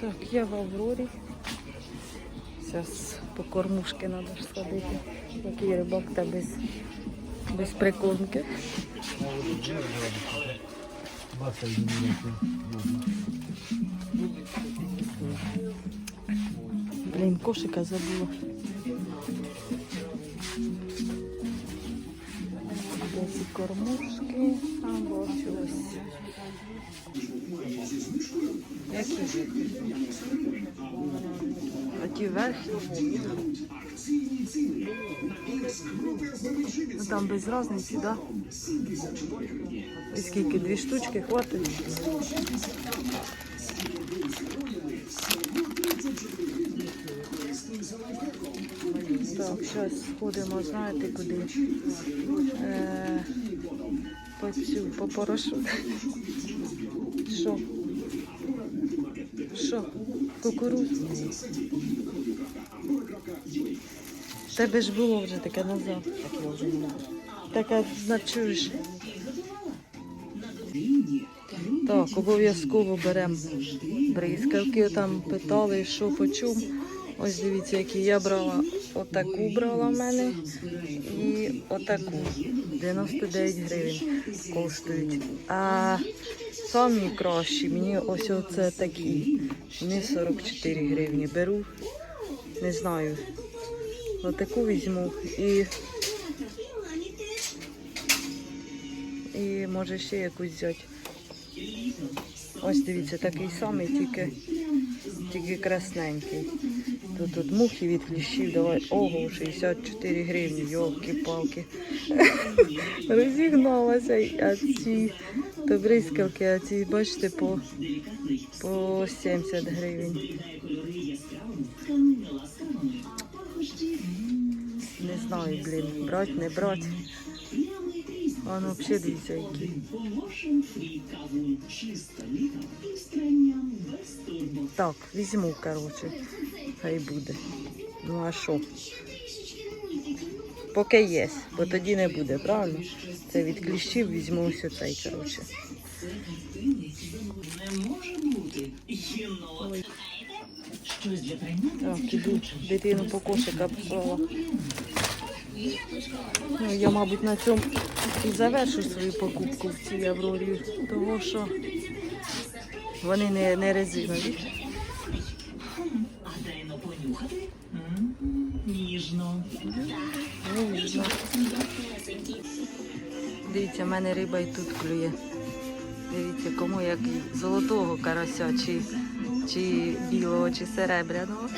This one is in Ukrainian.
Так, я в Аврорі. Зараз по кормушки треба сходити. Який рибак та без, без прикормки. Блін, кошика забула. Кормушки. А, бачу ось. Які? А ті верхні? Ну там без різниці, да? І скільки? Дві штучки хватить? Так, зараз сходимо, знаєте куди? Е, по цю, по порошу. Що? Що? Кукурудзу? Тебе ж було вже таке назад. Так я вже не можу. Таке начуєш. Так, обов'язково беремо бризкавки. Там питали, що по чому. Ось дивіться, які я брала. Отаку брала в мене і отаку. 99 гривень коштують. А самі кращі, мені ось оце такі. Вони 44 гривні. Беру, не знаю. Отаку візьму і І може ще якусь взяти. Ось дивіться, такий самий, тільки, тільки красненький. Тут, тут мухи від кліщів, давай. Ого, 64 гривні, йолки-палки. Розігналася, а ці добризкалки, а ці, бачите, по, по 70 гривень. Не знаю, блін, брать, не брать. А ну взагалі дивіться, які. Так, візьму, коротше. Хай буде. Ну а що? Поки є, бо тоді не буде, правильно? Це від кліщів візьму ось оцей, коротше. Так, іду дитину по кошика послала. Ну, я, мабуть, на цьому і завершу свою покупку в цій Аврорі, тому що вони не, не резинові. Понюхати? М, Ніжно. Дивіться, в мене риба і тут клює. Дивіться, кому як золотого карася, чи, чи білого, чи серебряного.